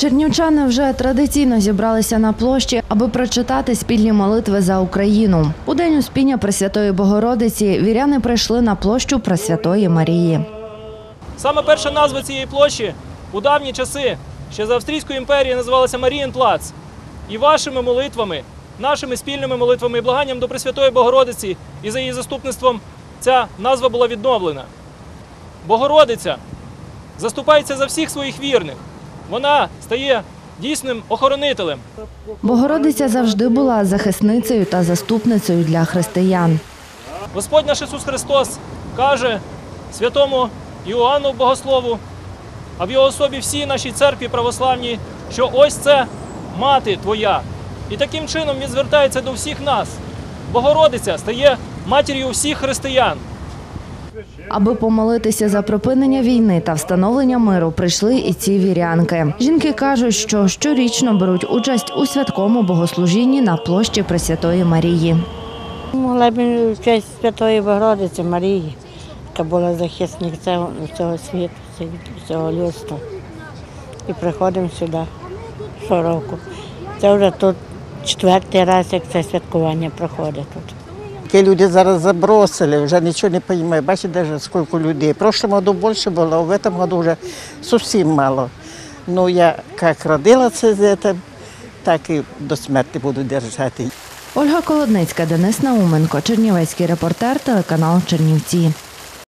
Чернівчани вже традиційно зібралися на площі, аби прочитати спільні молитви за Україну. У день успіння Пресвятої Богородиці віряни прийшли на площу Пресвятої Марії. Саме перша назва цієї площі у давні часи, ще за Австрійської імперії, називалася Марієнплац. І вашими молитвами, нашими спільними молитвами і благанням до Пресвятої Богородиці і за її заступництвом ця назва була відновлена. Богородиця заступається за всіх своїх вірних. Вона стає дійсним охоронителем. Богородиця завжди була захисницею та заступницею для християн. Господь наш Ісус Христос каже святому Іоанну Богослову, а в його особі всій нашій церкві православній, що ось це мати твоя. І таким чином він звертається до всіх нас. Богородиця стає матір'ю всіх християн. Аби помолитися за припинення війни та встановлення миру, прийшли і ці вірянки. Жінки кажуть, що щорічно беруть участь у святковому богослужінні на площі Пресвятої Марії. Могла б честь Святої Богородиці Марії, яка була захисник цього світу, цього людства. І приходимо сюди щороку. Це вже тут четвертий раз, як це святкування проходить тут. Ті люди зараз забросили, вже нічого не розуміють. Бачите, навіть скільки людей. В прошлому году більше було, а в цьому году вже зовсім мало. Ну, я як родила це з цим, так і до смерті буду держати. Ольга Колодницька, Денис Науменко, Чернівецький репортер, телеканал Чернівці.